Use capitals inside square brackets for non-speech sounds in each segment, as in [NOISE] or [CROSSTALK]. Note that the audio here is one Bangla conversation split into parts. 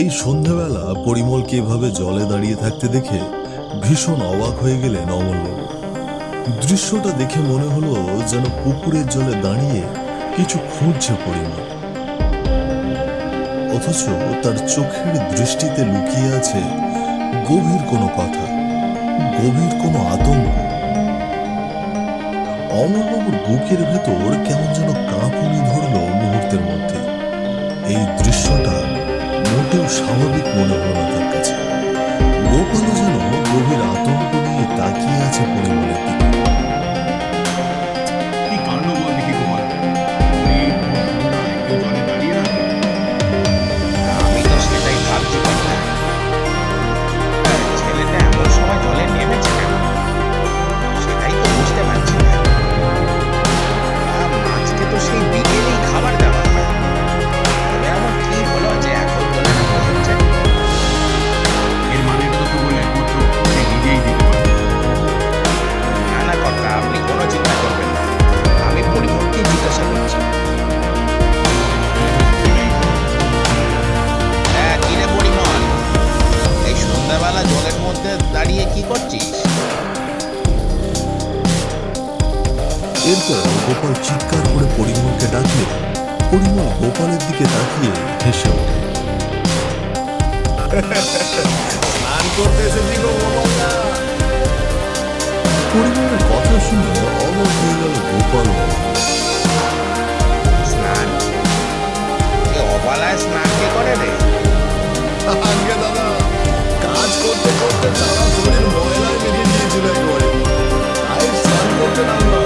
এই সন্ধ্যাবেলা পরিমলকে এভাবে জলে দাঁড়িয়ে থাকতে দেখে ভীষণ অবাক হয়ে গেলেন অমলবাবু দৃশ্যটা দেখে মনে হলো যেন পুকুরের জলে দাঁড়িয়ে কিছু খুঁজছে পরিমল। অথচ তার চোখের দৃষ্টিতে লুকিয়ে আছে গভীর কোনো কথা, গভীর কোনো আতঙ্ক। অমলবাবুর বুকের ভেতর কেমন যেন কাঁপুনি ধরলো স্বাভাবিক মনে হলো না তার কাছে। গোপালের দিকে তাকিয়ে হেসে ওঠে। পরিমলের কথা শুনে অবাক হয়ে গেল গোপাল স্নান। এ অবালায় স্নান কে করে রে? দাদা কাজ করতে করতে সারা শরীর ময়লায় বেরিয়ে গিয়েছিল একেবারে তাই স্নান করতে নামলাম।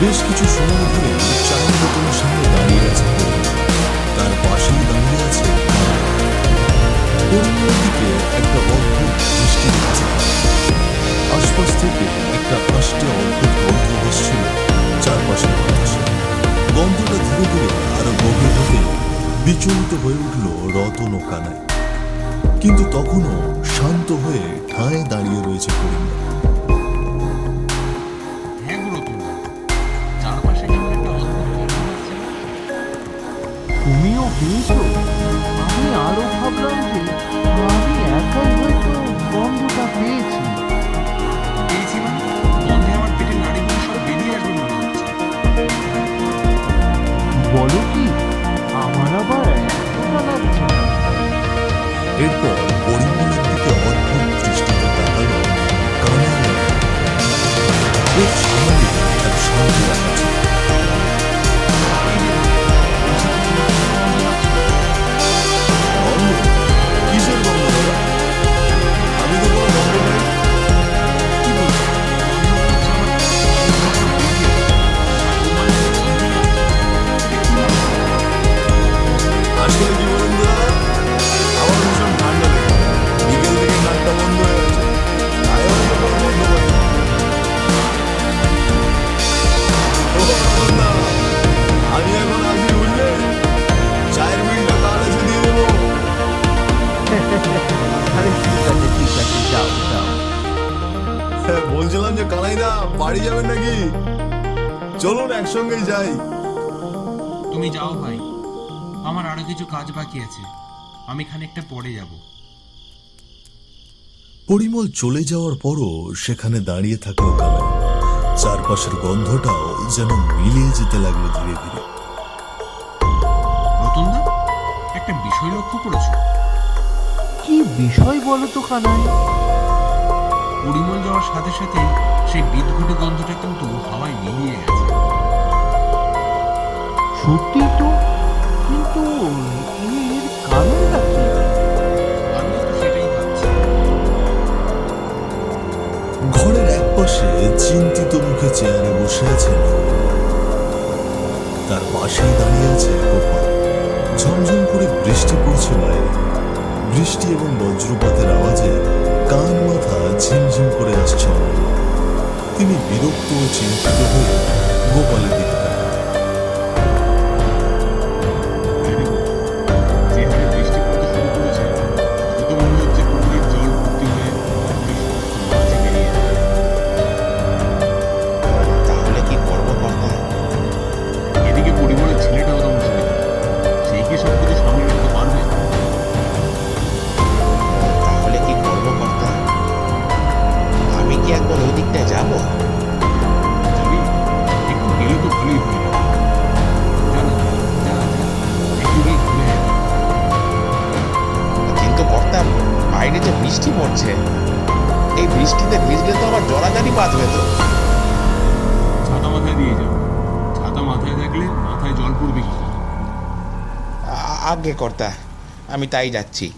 বেশ কিছু সময় ধরে চায়ের সামনে দাঁড়িয়ে আছে। তার পাশেই দাঁড়িয়ে আছে দিকে একটা অদ্ভুত দৃষ্টি আশপাশ থেকে একটা আষ্টে অদ্ভুত গন্ধ ভাসছিল চারপাশের বাতাসে। গন্ধটা ধীরে ধীরে আরও গভীর হতে বিচলিত হয়ে উঠল রতন ও কানায় কিন্তু তখনও শান্ত হয়ে ঠায় দাঁড়িয়ে রয়েছে পরিমল তুমিও আমি আরও ভাবলাম যে আমি একাই হয়তো গন্ধটা পেয়েছি। বলো কি আমার আবার এতটা লাগছে এরপর বাড়ি যাবেন নাকি? চলুন একসঙ্গেই যাই। তুমি যাও ভাই। আমার আরও কিছু কাজ বাকি আছে। আমি খানিকটা পরে যাব। পরিমল চলে যাওয়ার পরও সেখানে দাঁড়িয়ে থাকল কানাই চারপাশের গন্ধটাও যেন মিলিয়ে যেতে লাগল ধীরে ধীরে। রতনদা একটা বিষয় লক্ষ্য করেছ? কি বিষয় বলো তো কানাই পরিমল যাওয়ার সাথে সাথেই সেই বিদঘুটে গন্ধটা কিন্তু হাওয়ায় মিলিয়ে গেছে। সত্যি তো? কিন্তু এর কারণটা কি? ঘরের এক পাশে চিন্তিত মুখে চেয়ারে বসে আছেন তার পাশেই দাঁড়িয়ে আছে গোপাল ঝমঝম করে বৃষ্টি পড়ছে বাইরে। বৃষ্টি এবং বজ্রপাতের আওয়াজে কান মাথা ঝিমঝিম করে আসছে তিনি বিরক্ত ও চিন্তিত হয়ে গোপালের দিকে আগে কর্তা আমি তাই যাচ্ছি।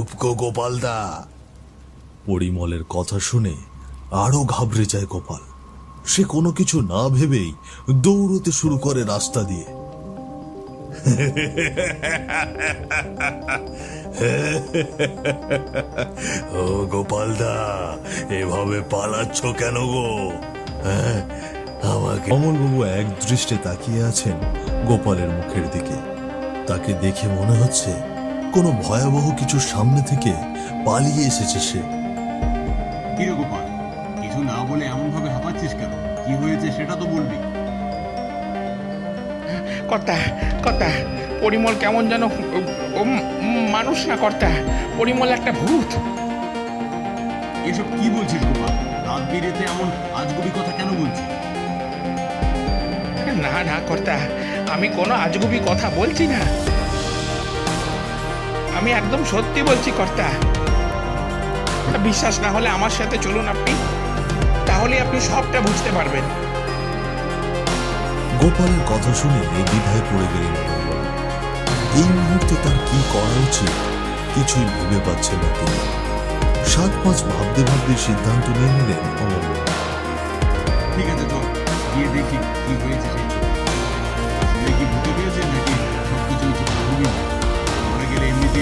উপকো গোপালদা পরিমলের কথা শুনে আরও ঘাবড়ে যায় গোপাল। সে কোনো কিছু না ভেবেই দৌড়তে শুরু করে রাস্তা দিয়ে। ও গোপালদা এভাবে পালাচ্ছ কেন গো? হ্যাঁ আমাকে অমলবাবু এক দৃষ্টে তাকিয়ে আছেন গোপালের মুখের দিকে। তাকে দেখে মনে হচ্ছে কোনো ভয়াবহ কিছু সামনে থেকে পালিয়ে এসেছে সে। কি গোপাল কিছু না বলে এমন ভাবে হাঁপাচ্ছিস কেন? কি হয়েছে সেটা তো বলবি। কর্তা কর্তা পরিমল কেমন যেন মানুষ না কর্তা পরিমল একটা ভূত। এসব কি বলছিস গোপাল? রাত বিরেতে এমন আজগুবি কথা কেন বলছিস? না না কর্তা আমি কোনো আজগুবি কথা বলছি না। আমি একদম সত্যি বলছি কর্তা। বিশ্বাস না হলে আমার সাথে চলুন আপনি। তাহলে আপনি সবটা বুঝতে পারবেন। গোপালের কথা শুনে দ্বিধায় পড়ে গেলেন। এই মুহূর্তে তার কি করা উচিত কিছুই ভেবে পাচ্ছেন না তিনি। সাত পাঁচ ভাবতে ভাবতে সিদ্ধান্ত নিয়ে নিলেন অমলবাবু ঠিক আছে চল গিয়ে দেখি কি হয়েছে চোখে। ভূতে পেয়েছে নাকি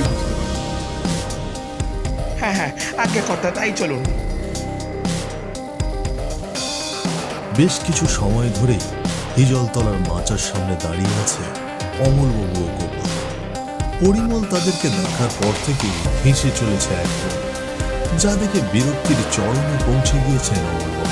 বুঝতে হ্যাঁ হ্যাঁ আগে কর্তা তাই চলুন। বেশ কিছু সময় ধরেই হিজলতলার মাচার সামনে দাঁড়িয়ে আছে অমলবাবু ও গোপাল। পরিমল তাদেরকে দেখার পর থেকে হেসে চলেছে একদম যা দেখে বিরক্তির চরমে পৌঁছে গিয়েছেন অমলবাবু।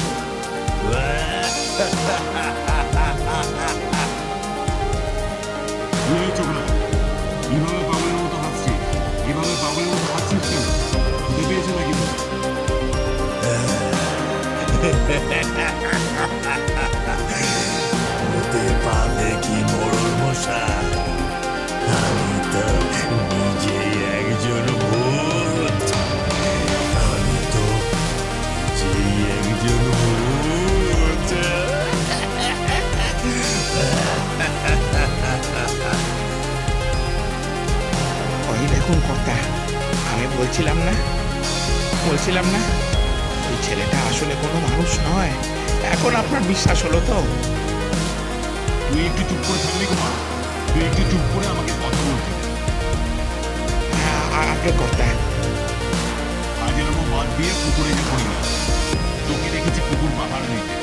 বলছিলাম না? ওই ছেলেটা আসলে কোনো মানুষ নয়। এখন আপনার বিশ্বাস হলো তো? তুই একটু চুপ করে থাকবি কুমার। তুই একটু চুপ করে আমাকে কথা বলতে আ- আগে কর্তা কাজের ওপর বাদ দিয়ে পুকুরে যে পড়ে গেল তোকে দেখেছি পুকুর পাহাড় দিতে।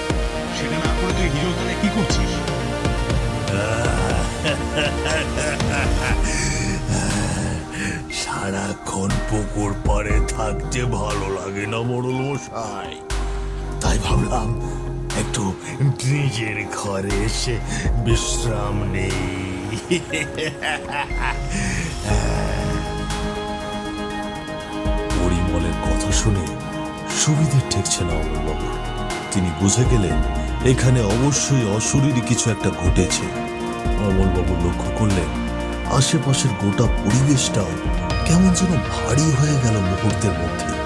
সেটা না করে তুই হিজলতলায় কি করছিস? [LAUGHS] সারাক্ষণ পুকুর পাড়ে থাকতে ভালো লাগে না মোড়ল মশাই। তাই ভাবলাম একটু নিজের ঘরে এসে বিশ্রাম নেই। পরিমলের কথা শুনে সুবিধে ঠেকছে না অমলবাবু তিনি বুঝে গেলেন এখানে অবশ্যই অশরীরী কিছু একটা ঘটেছে। অমলবাবু লক্ষ্য করলেন আশেপাশের গোটা পরিবেশটাও কেমন যেন ভারী হয়ে গেল মুহূর্তের মধ্যে।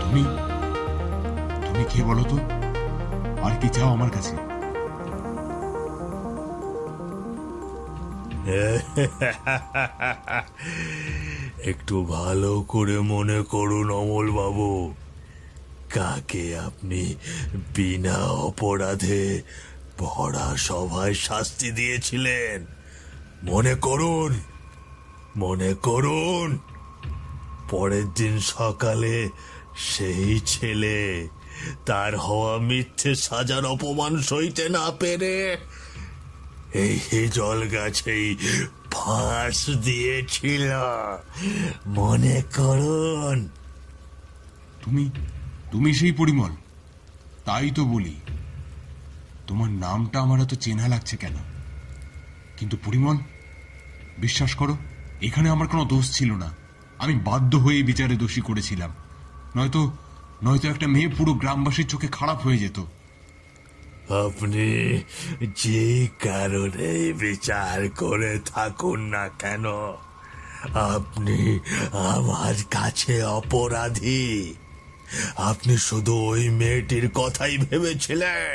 তুমি তুমি কে বলো তো? আর কি চাও আমার কাছে? একটু ভালো করে মনে করুন অমল বাবু। কাকে আপনি বিনা অপরাধে ভরা সভায় শাস্তি দিয়েছিলেন? মনে করুন। মনে করুন, পরের দিন সকালে সেই ছেলে তার হওয়া মিথ্যে সাজার অপমান সইতে না পেরে এই জল গাছেই ফাঁস দিয়েছিল। মনে করুন। তুমি তুমি সেই পরিমল, তাই তো বলি। তোমার নামটা আমার এত চেনা লাগছে কেন? কিন্তু পরিমল, বিশ্বাস করো এখানে আমার কোনো দোষ ছিল না। আমি বাধ্য হয়ে বিচারে দোষী করেছিলাম। নয়তো নয়তো একটা মেয়ে পুরো গ্রামবাসীর চোখে খারাপ হয়ে যেত। আপনি যে কারণে বিচার করে থাকুন না কেন? আপনি আমার কাছে অপরাধী। আপনি শুধু ওই মেয়েটির কথাই ভেবেছিলেন।